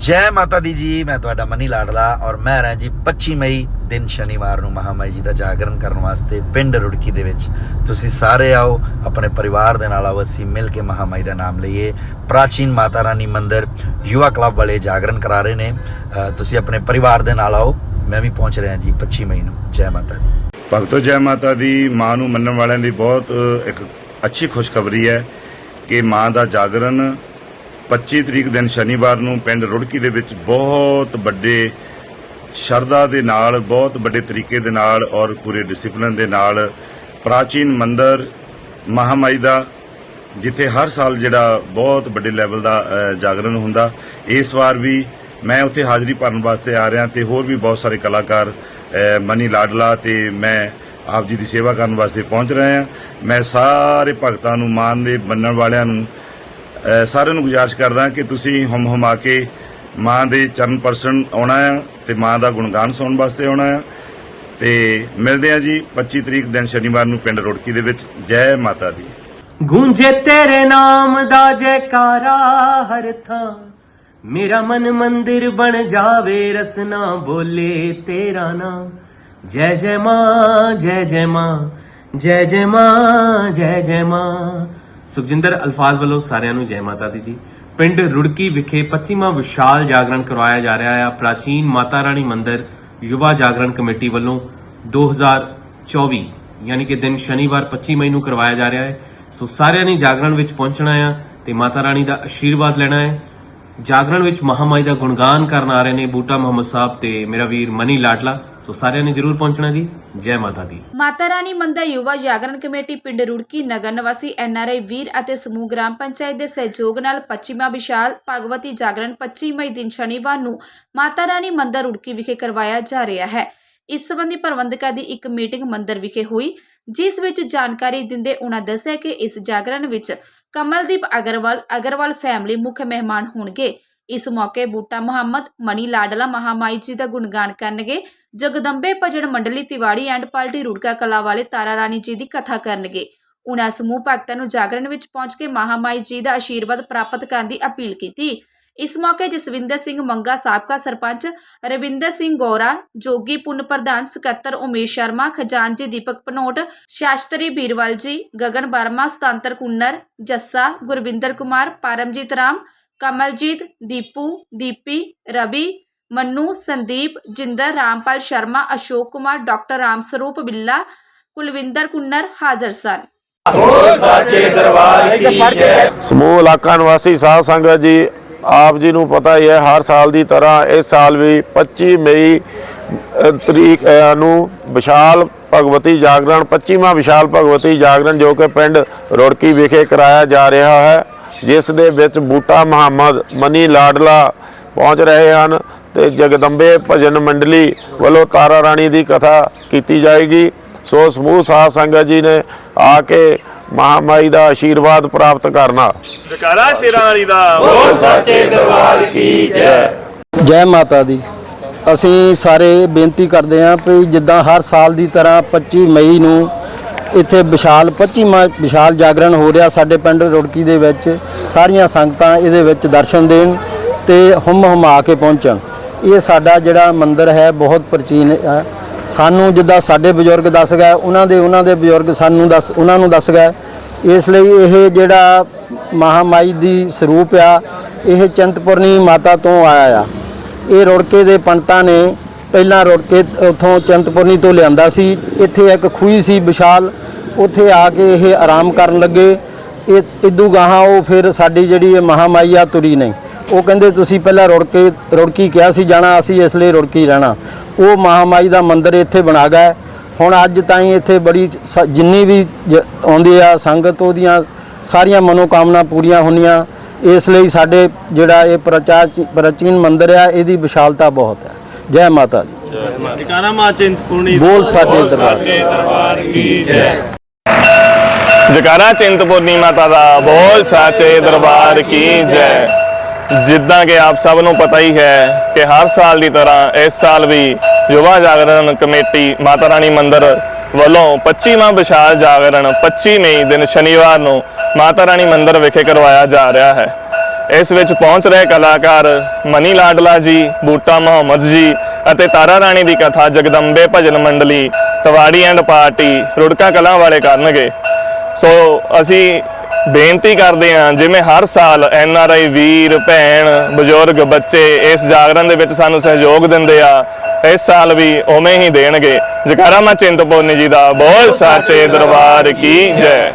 ਜੈ ਮਾਤਾ ਦੀ ਜੀ, ਮੈਂ ਤੁਹਾਡਾ ਮਨੀ ਲਾਡਲਾ ਔਰ ਮੈਂ ਰਾਂ ਜੀ 25 ਮਈ ਦਿਨ ਸ਼ਨੀਵਾਰ ਨੂੰ ਮਹਾਮਾਈ ਜੀ ਦਾ ਜਾਗਰਣ ਕਰਨ ਵਾਸਤੇ ਪਿੰਡ ਰੁੜਕੀ ਦੇ ਵਿੱਚ। ਤੁਸੀਂ ਸਾਰੇ ਆਓ, ਆਪਣੇ ਪਰਿਵਾਰ ਦੇ ਨਾਲ ਆਓ, ਅਸੀਂ ਮਿਲ ਕੇ ਮਹਾਮਾਈ ਦਾ ਨਾਮ ਲਈਏ। ਪ੍ਰਾਚੀਨ ਮਾਤਾ ਰਾਣੀ ਮੰਦਿਰ ਯੁਵਾ ਕਲੱਬ ਵਾਲੇ ਜਾਗਰਣ ਕਰਾ ਰਹੇ ਨੇ। ਤੁਸੀਂ ਆਪਣੇ ਪਰਿਵਾਰ ਦੇ ਨਾਲ ਆਓ, ਮੈਂ ਵੀ ਪਹੁੰਚ ਰਿਹਾ ਜੀ 25 ਮਈ ਨੂੰ। ਜੈ ਮਾਤਾ ਦੀ। ਭਗਤੋ ਜੈ ਮਾਤਾ ਦੀ, ਮਾਂ ਨੂੰ ਮੰਨਣ ਵਾਲਿਆਂ ਦੀ ਬਹੁਤ ਇੱਕ ਅੱਛੀ ਖੁਸ਼ਖਬਰੀ ਹੈ ਕਿ ਮਾਂ ਦਾ ਜਾਗਰਣ 25 ਤਰੀਕ ਦਿਨ ਸ਼ਨੀਵਾਰ ਨੂੰ ਪਿੰਡ ਰੁੜਕੀ ਦੇ ਵਿੱਚ ਬਹੁਤ ਵੱਡੇ ਸ਼ਰਧਾ ਦੇ ਨਾਲ, ਬਹੁਤ ਵੱਡੇ ਤਰੀਕੇ ਦੇ ਨਾਲ ਔਰ ਪੂਰੇ ਡਿਸਪਲਿਨ ਦੇ ਨਾਲ ਪ੍ਰਾਚੀਨ ਮੰਦਿਰ ਮਹਾਮਾਈ ਦਾ, ਜਿੱਥੇ ਹਰ ਸਾਲ ਜਿਹੜਾ ਬਹੁਤ ਵੱਡੇ ਲੈਵਲ ਦਾ ਜਾਗਰਣ ਹੁੰਦਾ। ਇਸ ਵਾਰ ਵੀ ਮੈਂ ਉੱਥੇ ਹਾਜ਼ਰੀ ਭਰਨ ਵਾਸਤੇ ਆ ਰਿਹਾ ਤੇ ਹੋਰ ਵੀ ਬਹੁਤ ਸਾਰੇ ਕਲਾਕਾਰ ਮਨੀ ਲਾਡਲਾ ਤੇ ਮੈਂ ਆਪ ਜੀ ਦੀ ਸੇਵਾ ਕਰਨ ਵਾਸਤੇ ਪਹੁੰਚ ਰਹੇ ਹਾਂ। ਮੈਂ ਸਾਰੇ ਭਗਤਾਂ ਨੂੰ, ਮਾਨ ਦੇ ਮੰਨਣ ਵਾਲਿਆਂ ਨੂੰ ਸਾਰਿਆਂ ਨੂੰ ਗੁਜ਼ਾਰਿਸ਼ ਕਰਦਾ ਕਿ ਤੁਸੀਂ ਹਮ ਹਮਾ ਕੇ ਮਾਂ ਦੇ ਚਰਨ ਪਰਸਨ ਆਉਣਾ ਆ ਤੇ ਮਾਂ ਦਾ ਗੁਣਗਾਨ ਸੁਣਨ ਵਾਸਤੇ ਆਉਣਾ ਆ ਤੇ ਮਿਲਦੇ ਆ ਜੀ 25 ਤਰੀਕ ਦਿਨ ਸ਼ਨੀਵਾਰ ਨੂੰ ਪਿੰਡ ਰੋੜਕੀ ਦੇ ਵਿੱਚ। ਜੈ ਮਾਤਾ ਦੀ। ਗੂੰਜੇ ਤੇਰੇ ਨਾਮ ਦਾ ਜੈਕਾਰਾ ਹਰ ਥਾਂ। ਮੇਰਾ ਮਨ ਮੰਦਿਰ ਬਣ ਜਾਵੇ ਰਸਨਾ ਬੋਲੇ ਤੇਰਾ ਨਾਮ। ਜੈ ਜੈ ਮਾਂ, ਜੈ ਜੈ ਮਾਂ, ਜੈ ਜੈ ਮਾਂ, ਜੈ ਜੈ ਮਾਂ। ਸੁਖਜਿੰਦਰ ਅਲਫਾਜ਼ ਵੱਲੋਂ ਸਾਰਿਆਂ ਨੂੰ ਜੈ ਮਾਤਾ ਦੀ ਜੀ। ਪਿੰਡ ਰੁੜਕੀ ਵਿਖੇ 25ਵਾਂ ਵਿਸ਼ਾਲ ਜਾਗਰਣ ਕਰਵਾਇਆ ਜਾ ਰਿਹਾ ਹੈ ਪ੍ਰਾਚੀਨ ਮਾਤਾ ਰਾਣੀ ਮੰਦਿਰ ਯੁਵਾ ਜਾਗਰਣ ਕਮੇਟੀ ਵੱਲੋਂ 2024 ਯਾਨੀ ਕਿ ਦਿਨ ਸ਼ਨੀਵਾਰ 25 ਮਈ ਨੂੰ ਕਰਵਾਇਆ ਜਾ ਰਿਹਾ ਹੈ। ਸੋ ਸਾਰਿਆਂ ਨੇ ਜਾਗਰਣ ਵਿੱਚ ਪਹੁੰਚਣਾ ਹੈ ਤੇ ਮਾਤਾ ਰਾਣੀ ਦਾ ਆਸ਼ੀਰਵਾਦ ਲੈਣਾ ਹੈ। ਜਾਗਰਣ ਵਿੱਚ ਮਹਾਮਾਈ ਦਾ ਗੁਣਗਾਨ ਕਰਨ ਆ ਰਹੇ ਨੇ ਬੂਟਾ ਮੁਹੰਮਦ ਸਾਹਿਬ ਤੇ ਮੇਰਾ ਵੀਰ ਮਨੀ ਲਾਡਲਾ। ਸੋ ਸਾਰਿਆਂ ਨੇ ਜਰੂਰ ਪਹੁੰਚਣਾ ਜੀ। ਜੈ ਮਾਤਾ ਦੀ। ਮਾਤਾ ਰਾਣੀ ਮੰਦਰ ਯੁਵਾ ਜਾਗਰਣ ਕਮੇਟੀ ਪਿੰਡ ਰੁੜਕੀ ਨਗਰ ਨਿਵਾਸੀ ਐਨਆਰਆਈ ਵੀਰ ਅਤੇ ਸਮੂਹ ਗ੍ਰਾਮ ਪੰਚਾਇਤ ਦੇ ਸਹਿਯੋਗ ਨਾਲ 25ਵਾਂ ਵਿਸ਼ਾਲ ਭਗਵਤੀ ਜਾਗਰਣ 25 ਮਈ ਦਿਨ ਸ਼ਨੀਵਾਰ ਨੂੰ ਮਾਤਾ ਰਾਣੀ ਮੰਦਰ ਰੁੜਕੀ ਵਿਖੇ ਕਰਵਾਇਆ ਜਾ ਰਿਹਾ ਹੈ। ਇਸ ਸੰਬੰਧੀ ਪ੍ਰਬੰਧਕਾਂ ਦੀ ਇੱਕ ਮੀਟਿੰਗ ਮੰਦਰ ਵਿਖੇ ਹੋਈ, ਜਿਸ ਵਿੱਚ ਜਾਣਕਾਰੀ ਦਿੰਦੇ ਉਹਨਾਂ ਦੱਸਿਆ ਕਿ ਇਸ ਜਾਗਰਣ ਵਿੱਚ ਕਮਲਦੀਪ ਅਗਰਵਾਲ ਅਗਰਵਾਲ ਫੈਮਿਲੀ ਮੁੱਖ ਮਹਿਮਾਨ ਹੋਣਗੇ। ਇਸ ਮੌਕੇ ਬੂਟਾ ਮੁਹੰਮਦ ਮਣੀ ਲਾਡਲਾ, ਮਹਾਮਾਈ ਜੀ ਦਾ ਗੁਣਗਾਨ ਕਰਨਗੇ। ਜਗਦੰਬੇ ਭਜਨ ਮੰਡਲੀ ਤਿਵਾੜੀ ਐਂਡ ਪਾਲਟੀ ਰੁੜਕਾ ਕਲਾ ਵਾਲੇ ਤਾਰਾ ਰਾਣੀ ਜੀ ਦੀ ਕਥਾ ਕਰਨਗੇ। ਉਹਨਾਂ ਸਮੂਹ ਭਗਤਾਂ ਨੂੰ ਜਾਗਰਣ ਵਿੱਚ ਪਹੁੰਚ ਕੇ ਮਹਾਮਾਈ ਜੀ ਦਾ ਆਸ਼ੀਰਵਾਦ ਪ੍ਰਾਪਤ ਕਰਨ ਦੀ ਅਪੀਲ ਕੀਤੀ। ਇਸ ਮੌਕੇ ਜਸਵਿੰਦਰ ਸਿੰਘ ਮੰਗਾ, ਸਾਬਕਾ ਸਰਪੰਚ ਰਵਿੰਦਰ ਸਿੰਘ ਗੋਰਾ, ਜੋਗੀ ਪੁੰਨ ਪ੍ਰਧਾਨ ਸਕੱਤਰ ਉਮੇਸ਼ ਸ਼ਰਮਾ ਖਜ਼ਾਨਜੀ ਦੀਪਕ ਪਨੋਟ, ਸ਼ਾਸਤਰੀ ਬੀਰਵਾਲ ਜੀ, ਗਗਨ ਵਰਮਾ, ਸੁਤੰਤਰ ਕੁੰਨਰ, ਜੱਸਾ, ਗੁਰਵਿੰਦਰ ਕੁਮਾਰ, ਪਰਮਜੀਤ ਰਾਮ ਕਮਲਜੀਤ, ਦੀਪੂ, ਦੀਪੀ, ਰਵੀ, ਮੰਨੂ, ਸੰਦੀਪ, ਜਿੰਦਰ, ਰਾਮਪਾਲ ਸ਼ਰਮਾ, ਅਸ਼ੋਕ ਕੁਮਾਰ, ਡਾਕਟਰ ਰਾਮ ਬਿੱਲਾ, ਕੁਲਵਿੰਦਰ ਕੁੰਨਰ ਹਾਜ਼ਰ ਸਨ। ਸਮੂਹ ਇਲਾਕਾ ਨਿਵਾਸੀ ਸਾਧ ਸੰਗਤ ਜੀ, ਆਪ ਜੀ ਨੂੰ ਪਤਾ ਹੀ ਹੈ, ਹਰ ਸਾਲ ਦੀ ਤਰ੍ਹਾਂ ਇਸ ਸਾਲ ਵੀ 25 ਮਈ ਤਰੀਕ ਨੂੰ ਵਿਸ਼ਾਲ ਭਗਵਤੀ ਜਾਗਰਣ 25ਵਾਂ ਵਿਸ਼ਾਲ ਭਗਵਤੀ ਜਾਗਰਣ ਜੋ ਕਿ ਪਿੰਡ ਰੋੜਕੀ ਵਿਖੇ ਕਰਾਇਆ ਜਾ ਰਿਹਾ ਹੈ। ਜਿਸ ਦੇ ਵਿੱਚ ਬੂਟਾ ਮੁਹੰਮਦ ਮਨੀ ਲਾਡਲਾ ਪਹੁੰਚ ਰਹੇ ਹਨ ਤੇ ਜਗਦੰਬੇ ਭਜਨ ਮੰਡਲੀ ਵੱਲੋਂ ਤਾਰਾ ਰਾਣੀ ਦੀ ਕਥਾ ਕੀਤੀ ਜਾਏਗੀ। ਸੋ ਸਮੂਹ ਸਾਧ ਸੰਗਤ ਜੀ ਨੇ ਆ ਕੇ ਮਹਾਮਾਈ ਦਾ ਆਸ਼ੀਰਵਾਦ ਪ੍ਰਾਪਤ ਕਰਨਾ। ਜਕਾਰਾ ਸ਼ੇਰਾਂ ਵਾਲੀ ਦਾ। ਜੈ। ਮਾਤਾ ਦੀ। ਅਸੀਂ ਸਾਰੇ ਬੇਨਤੀ ਕਰਦੇ ਹਾਂ ਵੀ ਜਿੱਦਾਂ ਹਰ ਸਾਲ ਦੀ ਤਰ੍ਹਾਂ 25 ਮਈ ਨੂੰ ਇੱਥੇ ਵਿਸ਼ਾਲ 25ਵਾਂ ਵਿਸ਼ਾਲ ਜਾਗਰਣ ਹੋ ਰਿਹਾ ਸਾਡੇ ਪਿੰਡ ਰੁੜਕੀ ਦੇ ਵਿੱਚ। ਸਾਰੀਆਂ ਸੰਗਤਾਂ ਇਹਦੇ ਵਿੱਚ ਦਰਸ਼ਨ ਦੇਣ ਤੇ ਹੁਮ ਹੁਮਾ ਕੇ ਪਹੁੰਚਣ। ਇਹ ਸਾਡਾ ਜਿਹੜਾ ਮੰਦਿਰ ਹੈ, ਬਹੁਤ ਪ੍ਰਾਚੀਨ ਹੈ। ਸਾਨੂੰ ਜਿੱਦਾਂ ਸਾਡੇ ਬਜ਼ੁਰਗ ਦੱਸ ਗਏ, ਉਹਨਾਂ ਦੇ ਉਹਨਾਂ ਦੇ ਬਜ਼ੁਰਗ ਸਾਨੂੰ ਦੱਸ, ਉਹਨਾਂ ਨੂੰ ਦੱਸ ਗਏ। ਇਸ ਲਈ ਇਹ ਜਿਹੜਾ ਮਹਾਮਾਈ ਦੀ ਸਰੂਪ ਆ, ਇਹ ਚੰਤਪੁਰਨੀ ਮਾਤਾ ਤੋਂ ਆਇਆ ਆ। ਇਹ ਰੁੜਕੇ ਦੇ ਪੰਡਤਾਂ ਨੇ ਪਹਿਲਾਂ ਰੁੜ ਕੇ ਉਥੋਂ ਚੰਤਪੁਰਨੀ ਤੋਂ ਲਿਆਂਦਾ ਸੀ। ਇੱਥੇ ਇੱਕ ਖੂਹੀ ਸੀ ਵਿਸ਼ਾਲ। ਉੱਥੇ ਆ ਕੇ ਇਹ ਆਰਾਮ ਕਰਨ ਲੱਗੇ। ਇਹ ਇਦੂ ਗਾਹਾਂ ਉਹ ਫਿਰ ਸਾਡੀ ਜਿਹੜੀ ਇਹ ਮਹਾਮਾਈ ਆ ਤੁਰੀ ਨਹੀਂ। ਉਹ ਕਹਿੰਦੇ, ਤੁਸੀਂ ਪਹਿਲਾਂ ਰੁੜ ਕੇ ਰੁੜਕੀ ਕਿਹਾ ਸੀ ਜਾਣਾ, ਅਸੀਂ ਇਸ ਲਈ ਰੁੜਕੀ ਰਹਿਣਾ। ਉਹ ਮਹਾਮਾਈ ਦਾ ਮੰਦਿਰ ਇੱਥੇ ਬਣਾ ਗਿਆ। ਹੁਣ ਅੱਜ ਤਾਈਂ ਇੱਥੇ ਬੜੀ ਸ- ਜਿੰਨੀ ਵੀ ਜ- ਆਉਂਦੀ ਆ ਸੰਗਤ, ਉਹਦੀਆਂ ਸਾਰੀਆਂ ਮਨੋਕਾਮਨਾ ਪੂਰੀਆਂ ਹੁੰਦੀਆਂ। ਇਸ ਲਈ ਸਾਡੇ ਜਿਹੜਾ ਇਹ ਪ੍ਰਚਾਰ ਪ੍ਰਾਚੀਨ ਮੰਦਿਰ ਆ, ਇਹਦੀ ਵਿਸ਼ਾਲਤਾ ਬਹੁਤ ਹੈ। ਜੈ ਮਾਤਾ ਦੀ। ਜਕਾਰਾ ਮਾਂ ਚਿੰਤਪੁਰਨੀ ਬੋਲ ਸਾਡੇ ਦਰਬਾਰ। ਜਕਾਰਾ ਚਿੰਤਪੁਰਨੀ ਮਾਤਾ ਦਾ ਬੋਲ ਸਾਚੇ ਦਰਬਾਰ ਕੀ ਜੈ। ਜਿੱਦਾਂ ਕਿ ਆਪ ਸਭ ਨੂੰ ਪਤਾ ਹੀ ਹੈ ਕਿ ਹਰ ਸਾਲ ਦੀ ਤਰ੍ਹਾਂ ਇਸ ਸਾਲ ਵੀ ਯੁਵਾ ਜਾਗਰਣ ਕਮੇਟੀ ਮਾਤਾ ਰਾਣੀ ਮੰਦਿਰ ਵੱਲੋਂ 25ਵਾਂ ਵਿਸ਼ਾਲ ਜਾਗਰਣ 25 ਮਈ ਦਿਨ ਸ਼ਨੀਵਾਰ ਨੂੰ ਮਾਤਾ ਰਾਣੀ ਮੰਦਿਰ ਵਿਖੇ ਕਰਵਾਇਆ ਜਾ ਰਿਹਾ ਹੈ। ਇਸ ਵਿੱਚ ਪਹੁੰਚ ਰਹੇ ਕਲਾਕਾਰ ਮਨੀ ਲਾਡਲਾ ਜੀ, ਬੂਟਾ ਮੁਹੰਮਦ ਜੀ ਅਤੇ ਤਾਰਾ ਰਾਣੀ ਦੀ ਕਥਾ ਜਗਦੰਬੇ ਭਜਨ ਮੰਡਲੀ, ਤਵਾੜੀ ਐਂਡ ਪਾਰਟੀ, ਰੁੜਕਾ ਕਲਾਂ ਵਾਲੇ ਕਰਨਗੇ। ਸੋ ਅਸੀਂ ਬੇਨਤੀ ਕਰਦੇ ਹਾਂ, ਜਿਵੇਂ ਹਰ ਸਾਲ ਐਨ ਆਰ ਆਈ ਵੀਰ, ਭੈਣ, ਬਜ਼ੁਰਗ, ਬੱਚੇ ਇਸ ਜਾਗਰਣ ਦੇ ਵਿੱਚ ਸਾਨੂੰ ਸਹਿਯੋਗ ਦਿੰਦੇ ਆ, ਇਸ ਸਾਲ ਵੀ ਉਵੇਂ ਹੀ ਦੇਣਗੇ। ਜਕਾਰਾ ਮੈਂ ਚਿੰਤਪੁਰਨੀ ਜੀ ਦਾ ਬੋਲ ਸਾਚੇ ਦਰਬਾਰ ਕੀ ਜੈ।